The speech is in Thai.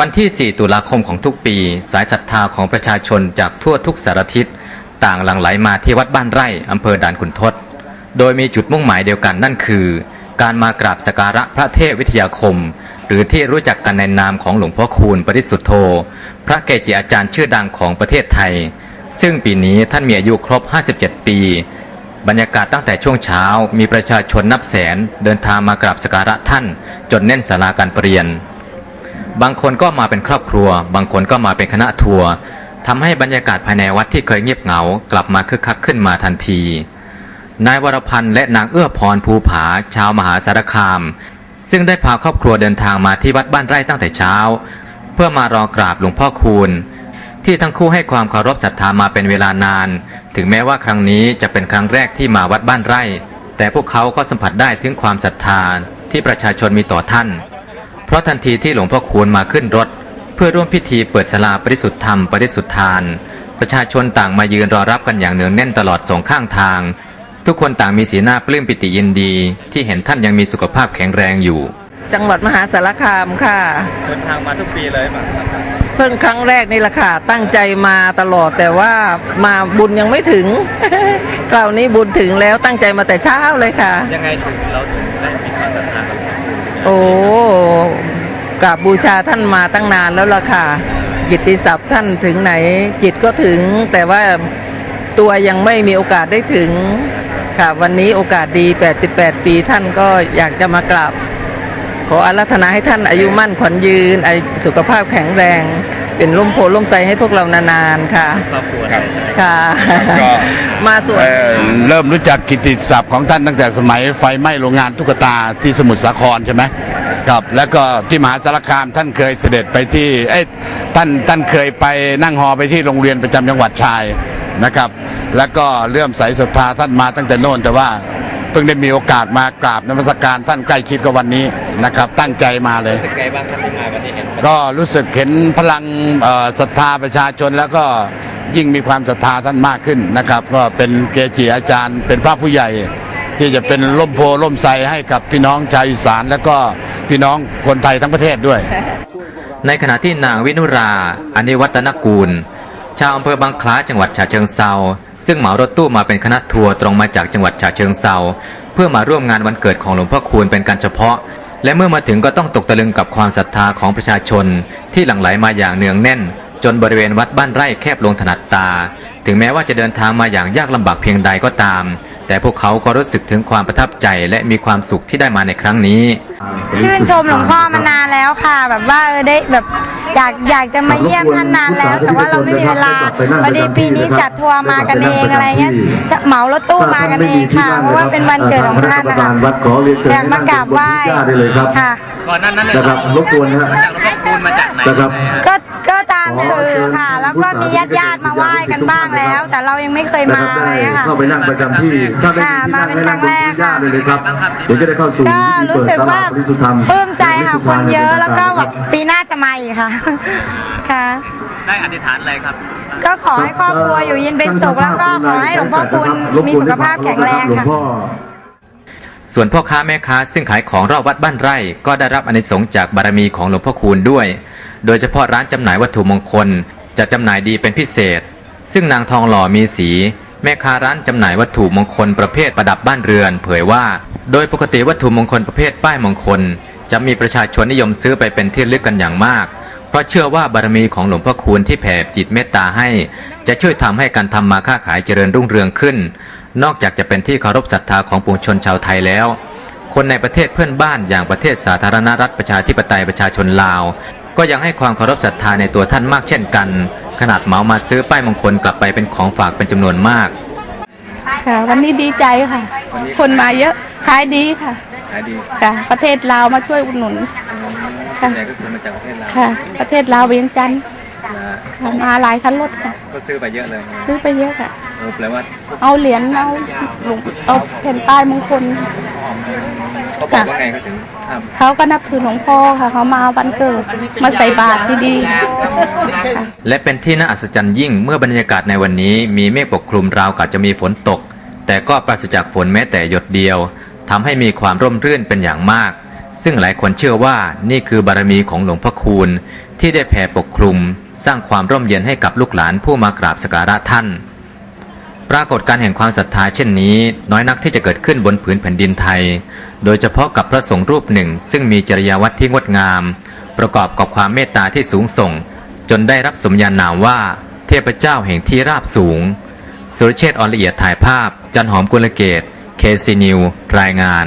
วันที่ 4 ตุลาคมของทุกปี สายศรัทธาของประชาชนจากทั่วทุกสารทิศต่างหลั่งไหลมาที่วัดบ้านไร่อำเภอด่านขุนทด โดยมีจุดมุ่งหมายเดียวกันนั่นคือ การมากราบสการะพระเทพวิทยาคม หรือที่รู้จักกันในนามของหลวงพ่อคูณปริสุทธโธ พระเกจิอาจารย์ชื่อดังของประเทศไทย ซึ่งปีนี้ท่านมีอายุครบ 57 ปี บรรยากาศตั้งแต่ช่วงเช้ามีประชาชนนับแสนเดินทางมากราบสการะท่าน จนแน่นศาลาการประเรียน บางคนก็มาเป็นครอบครัว บางคนก็มาเป็นคณะทัวร์ทำให้บรรยากาศภายในวัดที่เคยเงียบเหงากลับมาคึกคักขึ้นมาทันที นายวรพันธ์และนางเอื้อพรภูผาชาวมหาสารคาม ซึ่งได้พาครอบครัวเดินทางมาที่วัดบ้านไร่ตั้งแต่เช้า เพื่อมารอกราบหลวงพ่อคูณ ที่ทั้งคู่ให้ความเคารพศรัทธามาเป็นเวลานาน ถึงแม้ว่าครั้งนี้จะเป็นครั้งแรกที่มาวัดบ้านไร่ แต่พวกเขาก็สัมผัสได้ถึงความศรัทธาที่ประชาชนมีต่อท่าน ราะทันทีที่หลวงพ่อคูณมาขึ้นรถ เพื่อร่วมพิธีเปิดศาลาปริสุทธธรรมปริสุทธทาน ประชาชนต่างมายืนรอรับกันอย่างเนืองแน่นตลอดสองข้างทาง ทุกคนต่างมีสีหน้าปลื้มปิติยินดี ที่เห็นท่านยังมีสุขภาพแข็งแรงอยู่ จังหวัดมหาสารคามค่ะเดินทางมาทุกปีเลยป่ะเพิ่งครั้งแรกนี่แหละค่ะตั้งใจมาตลอดแต่ว่ามาบุญยังไม่ถึง คราวนี้บุญถึงแล้วตั้งใจมาแต่เช้าเลยค่ะ ยังไงถึงเราถึงได้มีความศรัทธา โอ้กราบบูชาท่านมาตั้งนานแล้วล่ะค่ะกิตติศัพท์ท่านถึงไหน จิตก็ถึง แต่ว่าตัวยังไม่มีโอกาสได้ถึงค่ะ วันนี้โอกาสดี 88 ปีท่านก็อยากจะมากราบขออารัธนาให้ท่านอายุมั่นขวัญยืนอายุสุขภาพแข็งแรง เป็นร่มโพล่มไทรให้พวกเรานานๆค่ะ ครอบครัวครับ ค่ะ ก็ มาส่วน เอ่อเริ่มรู้จักกิตติศัพท์ของท่านตั้งแต่สมัยไฟไหม้โรงงานตุ๊กตาที่สมุทรสาครใช่ไหมครับ แล้วก็ที่มหาสารคามท่านเคยเสด็จไปที่เอ้ยท่านท่านเคยไปนั่งฮอไปที่โรงเรียนประจำจังหวัดชายนะครับ แล้วก็เลื่อมใสศรัทธาท่านมาตั้งแต่โน่นแต่ว่าเพิ่งได้มีโอกาสมากราบนมัสการท่านใกล้ชิดกับวันนี้นะครับ ตั้งใจมาเลย รู้สึกไงบ้างครับที่มาวันนี้เห็นก็รู้สึกเห็นพลังเอ่อศรัทธาประชาชนแล้วก็ยิ่งมีความศรัทธาท่านมากขึ้นนะครับ ก็เป็นเกจิอาจารย์ เป็นพระผู้ใหญ่ ที่จะเป็นร่มโพล่มไทรให้กับพี่น้องชาวอีสาน แล้วก็พี่น้องคนไทยทั้งประเทศด้วย ในขณะที่นางวินุราอนิวัฒนกูล ชาวอำเภอบางคล้าจังหวัดฉะเชิงเซาซึ่งเหมารถตู้มาเป็นคณะทัวร์ตรงมาจากจังหวัดฉะเชิงเซาเพื่อมาร่วมงานวันเกิดของหลวงพ่อคูณเป็นการเฉพาะ และเมื่อมาถึงก็ต้องตกตะลึงกับความศรัทธาของประชาชน ที่หลั่งไหลมาอย่างเนืองแน่น จนบริเวณวัดบ้านไร่แคบลงถนัดตา ถึงแม้ว่าจะเดินทางมาอย่างยากลำบากเพียงใดก็ตาม แต่พวกเขาก็รู้สึกถึงความประทับใจและมีความสุขที่ได้มาในครั้งนี้ ชื่นชมหลวงพ่อมานานแล้วค่ะ แบบว่าเออได้แบบอยากอยากจะมาเยี่ยมท่านนานแล้ว แต่ว่าเราไม่มีเวลาพอดีปีนี้จัดทัวร์มากันเองอะไรเงี้ยจะเหมารถตู้มากันเองค่ะเพราะว่าเป็นวันเกิดของท่านนะคะวัดขอเรียนเชิญอยากมากราบไหว้ญาติได้เลยครับค่ะก่อนนั้นนั้นเลยนะครับรบกวนนะฮะจากหลวงพ่อคูณมาจากไหนนะครับก็ก็ตามสื่อค่ะ แล้วก็มีญาติญ บ้างแล้ว แต่เรายังไม่เคยนะมาครับอะไรได้เงี้ยค่ะ เข้าไปนั่งประจำที่ถ้าได้ค่ะที่มานั่งเป็นให้นั่งครั้งแรกที่ญาติค่ะได้เลยครับเดี๋ยวจะได้เข้าสู่ก็พิธีรู้เปิดสึกสาราว่าบริสุทธธรรมปลื้มใจค่ะคนเยอะแล้วก็แบบปีหน้าจะมาอีกค่ะ ค่ะ ได้อธิษฐานอะไรครับ ก็ขอให้ครอบครัวอยู่เย็นเป็นสุขแล้วก็ขอให้หลวงพ่อคุณมีสุขภาพแข็งแรงหลวงค่ะพ่อ ส่วนพ่อค้าแม่ค้าซึ่งขายของรอบวัดบ้านไร่ ก็ได้รับอานิสงส์จากบารมีของหลวงพ่อคูณด้วย โดยเฉพาะร้านจำหน่ายวัตถุมงคลจะจำหน่ายดีเป็นพิเศษ ซึ่งนางทองหล่อมีสี แม่ค้าร้านจำหน่ายวัตถุมงคลประเภทประดับบ้านเรือน เผยว่า โดยปกติวัตถุมงคลประเภทป้ายมงคล จะมีประชาชนนิยมซื้อไปเป็นที่ลึกกันอย่างมาก เพราะเชื่อว่าบารมีของหลวงพ่อคูณที่แผ่จิตเมตตาให้ จะช่วยทำให้การทำมาค้าขายเจริญรุ่งเรืองขึ้น นอกจากจะเป็นที่เคารพศรัทธาของปวงชนชาวไทยแล้ว คนในประเทศเพื่อนบ้านอย่างประเทศสาธารณรัฐประชาธิปไตยประชาชนลาว ก็ยังให้ความเคารพศรัทธาในตัวท่านมากเช่นกัน ขนาดเหมามาซื้อป้ายมงคลกลับไปเป็นของฝากเป็นจำนวนมาก ค่ะ วันนี้ดีใจค่ะคนมาเยอะขายดีค่ะขายดีค่ะ ประเทศลาวมาช่วยอุดหนุน ค่ะแต่ก็ซื้อมาจากประเทศลาวค่ะ ประเทศลาวเวียงจันทร์ค่ะมาหลายคันรถค่ะ ก็ซื้อไปเยอะเลยซื้อไปเยอะค่ะโอ้แปลว่าเอาเหรียญเอาหลวงเอาแผ่นป้ายมงคล เขาบอกว่าไงเขาถึงทเขาก็นับถือหลวงพ่อค่ะ เขามาวันเกิดมาใส่บาตรที่ดีำ และเป็นที่น่าอัศจรรย์ยิ่งเมื่อบรรยากาศในวันนี้มีเมฆปกคลุมราวกับจะมีฝนตก แต่ก็ปราศจากฝนแม้แต่หยดเดียวทำให้มีความร่มรื่นเป็นอย่างมาก ซึ่งหลายคนเชื่อว่านี่คือบารมีของหลวงพ่อคูณ ที่ได้แผ่ปกคลุม สร้างความร่มเย็นให้กับลูกหลานผู้มากราบสกการะท่าน ปรากฏการแห่งความศรัทธาเช่นนี้ น้อยนักที่จะเกิดขึ้นบนผืนแผ่นดินไทย โดยเฉพาะกับพระสงฆ์รูปหนึ่ง ซึ่งมีจริยวัตรที่งดงาม ประกอบกับความเมตตาที่สูงส่ง จนได้รับสมญานามว่า เทพเจ้าแห่งที่ราบสูง สุรเชษฐ์ออนละเอียดถ่ายภาพ จันหอมกุลเกตเคซีนิว รายงาน